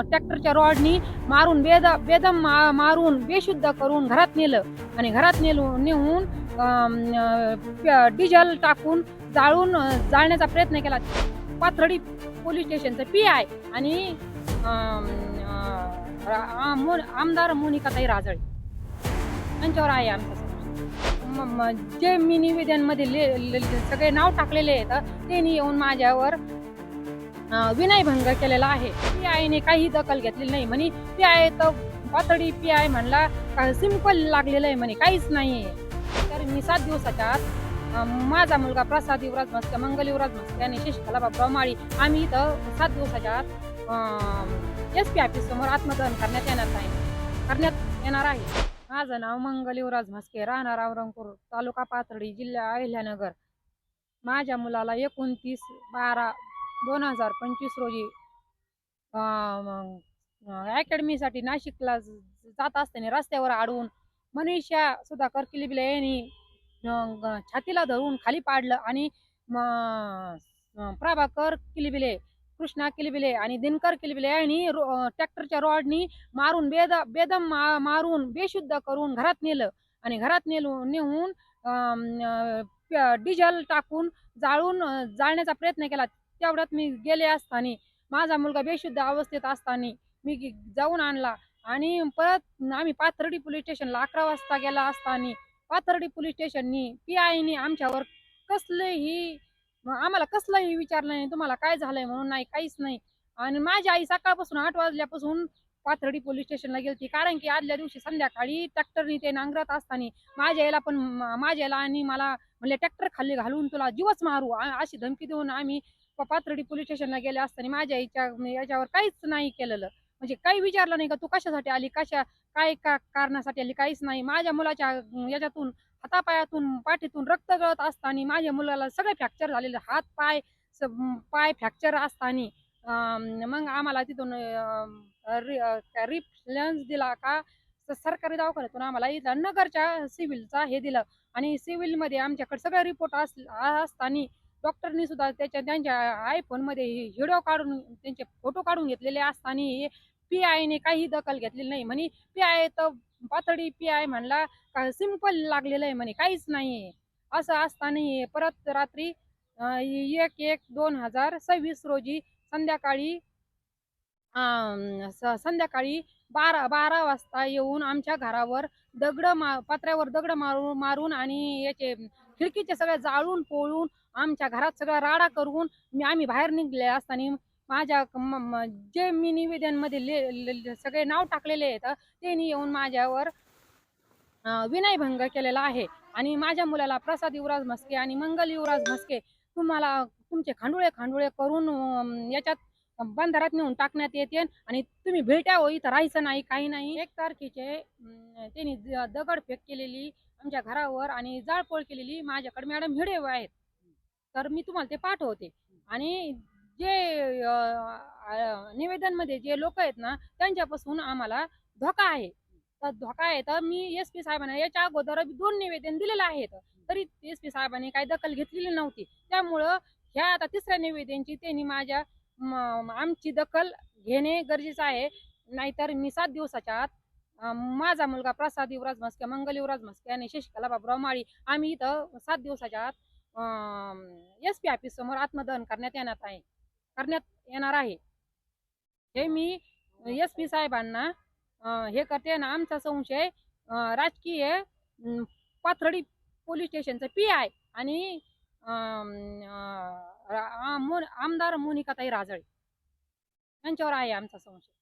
ट्रॅक्टरच्या रॉडनी मारून बेद बेदम मा- मारून बेशुद्ध करून घरात नेलं. आणि घरात नेलू नेऊन प- डिझेल टाकून जाळून जाळण्याचा प्रयत्न केला. पाथर्डी पोलीस स्टेशनचं पी आय आणि आमदार मोनिकाताई राजळे. यांच्यावर आहे आमचा जे मी निवेदनमध्ये ले- ले- ले- सगळे नाव टाकलेले आहेत त्यांनी येऊन माझ्यावर विनयभंग केलेला आहे. पी आयने काही दखल घेतलेली नाही म्हणे. पी आय तर पातळी पी आय म्हणला सिंपल लागलेलं आहे म्हणे काहीच नाही तर मी सात दिवसाच्या आत माझा मुलगा प्रसाद युवराज मस्के मंगल युवराज मस्के आणि शशिकला माळी आम्ही इथं सात दिवसाच्या आत एस पी ऑफिस समोर आत्मदहन करण्यात येणार आहे. करण्यात येणार आहे. माझं नाव मंगल युवराज म्हस्के राहणार औरंगपूर तालुका पाथर्डी जिल्हा अहिल्यानगर. माझ्या मुलाला एकोणतीस बारा दोन हजार पंचवीस रोजी अकॅडमीसाठी नाशिकला जात असताना रस्त्यावर अडवून मनीषा सुद्धा किलिबिले यांनी छातीला धरून खाली पाडलं आणि प्रभाकर किलिबिले कृष्णा किलिबिले आणि दिनकर किलिबिले यांनी ट्रॅक्टरच्या रॉडनी मारून बेद बेदम मा- मारून बेशुद्ध करून घरात नेलं आणि घरात नेलून नेऊन अं, डिझेल टाकून जाळून जाळण्याचा प्रयत्न केला. तेवढ्यात मी गेले असताना माझा मुलगा बेशुद्ध अवस्थेत असताना मी जाऊन आणला आणि परत आम्ही पाथर्डी पोलीस स्टेशनला अकरा वाजता गेला असताना पाथर्डी पोलीस स्टेशननी पी आयनी आमच्यावर कसलंही आम्हाला कसलंही विचारलं नाही तुम्हाला काय झालंय म्हणून नाही काहीच नाही. आणि माझी आई सकाळपासून आठ वाजल्यापासून पाथर्डी पोलीस स्टेशनला गेलती. कारण की आदल्या दिवशी संध्याकाळी ट्रॅक्टरनी ते नांगरत असताना माझ्या आईला पण माझ्या आईला आणि मला म्हणले ट्रॅक्टर खाली घालून तुला जीवच मारू अशी धमकी देऊन आम्ही पाथर्डी पोलीस स्टेशनला गेले असताना माझ्या आईच्या याच्यावर काहीच नाही केलेलं. म्हणजे काही विचारलं नाही का तू कशासाठी आली कशा काय का कारणासाठी आली काहीच नाही. माझ्या मुलाच्या याच्यातून हातापायातून पाठीतून रक्त गळत असताना माझ्या मुलाला सगळे फ्रॅक्चर झालेले. हात पाय स- पाय फ्रॅक्चर असताना मग आम्हाला तिथून रिफ्लन्स दिला का? सरकारी दवाखान्यातून आम्हाला इथं नगरच्या सिव्हिलचा हे दिलं. आणि सिव्हिलमध्ये आमच्याकडे सगळे रिपोर्ट अस असताना डॉक्टरनी सुद्धा त्याच्या त्यांच्या आयफोनमध्ये व्हिडिओ काढून त्यांचे फोटो काढून घेतलेले असताना पी आयने काही दखल घेतलेली नाही. म्हणे पी आय तर पातळी पी आय म्हणला का सिंपल लागलेलं आहे म्हणे काहीच नाही असं असताना परत रात्री एक एक दोन हजार सव्वीस रोजी संध्याकाळी अं, संध्याकाळी बारा बारा वाजता येऊन आमच्या घरावर दगड मा पत्र्यावर दगड मारून मारून आणि याचे खिडकीचे सगळे जाळून पोळून आमच्या घरात सगळा राडा करून मी आम्ही बाहेर निघले असताना माझ्या जे मी निवेदनमध्ये ले- सगळे नाव टाकलेले आहेत त्यांनी येऊन माझ्यावर विनयभंग केलेला आहे. आणि माझ्या मुलाला प्रसाद युवराज म्हस्के आणि मंगल युवराज म्हस्के तुम्हाला तुमचे खांडुळे खांडुळे करून याच्यात बंधारात नेऊन टाकण्यात येते. आणि तुम्ही भेट्या हो इथं राहायचं नाही काही नाही. एक तारखेचे त्यांनी द- दगडफेक केलेली आमच्या घरावर आणि जाळपोळ केलेली माझ्याकडे मॅडम हिडेव आहेत. तर मी तुम्हाला ते पाठवते. आणि जे निवेदनमध्ये जे लोक आहेत ना त्यांच्यापासून आम्हाला धोका आहे. तर धोका आहे तर मी एस पी साहेबांना याच्या अगोदर दोन निवेदन दिलेलं आहेत तरी एस पी साहेबांनी काही दखल घेतलेली नव्हती. त्यामुळं ह्या आता तिसऱ्या निवेदनची त्यांनी माझ्या आमची दखल घेणे गरजेचं आहे. नाहीतर मी सात दिवसाच्या आत माझा मुलगा प्रसाद युवराज म्हस्के मंगल युवराज म्हस्के आणि शशिकला बाबुराव माळी आम्ही इथं सात दिवसाच्या आत एस पी ऑफिस समोर आत्मदहन करण्यात येणार आहे करण्यात येणार आहे. हे मी एस पी साहेबांना हे करते ना आमचा संशय राजकीय पाथरडी पाथर्डी पोलीस स्टेशनचं पी आय आणि आमदार मोनिकाताई राजळे. यांच्यावर आहे आमचा संशय.